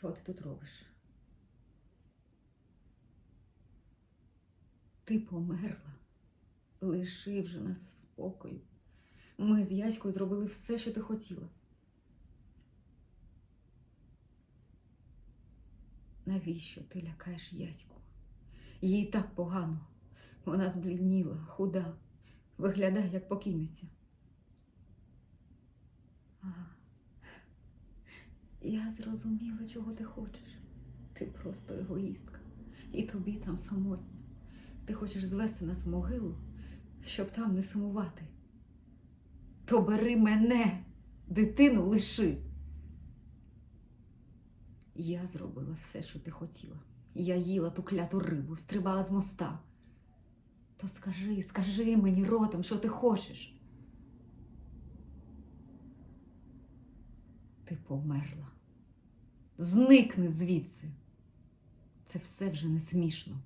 Чого ти тут робиш? Ти померла. Лиши вже нас в спокою. Ми з Яською зробили все, що ти хотіла. Навіщо ти лякаєш Яську? Їй так погано. Вона зблідніла, худа, виглядає як покійниця. А, я зрозуміла, чого ти хочеш. Ти просто егоїстка. І тобі там самотня. Ти хочеш звести нас в могилу, щоб там не сумувати. То бери мене, дитину лиши. Я зробила все, що ти хотіла. Я їла ту кляту рибу, стрибала з моста. То скажи, скажи мені ротом, що ти хочеш. Ти померла. Зникни звідси. Це все вже не смішно.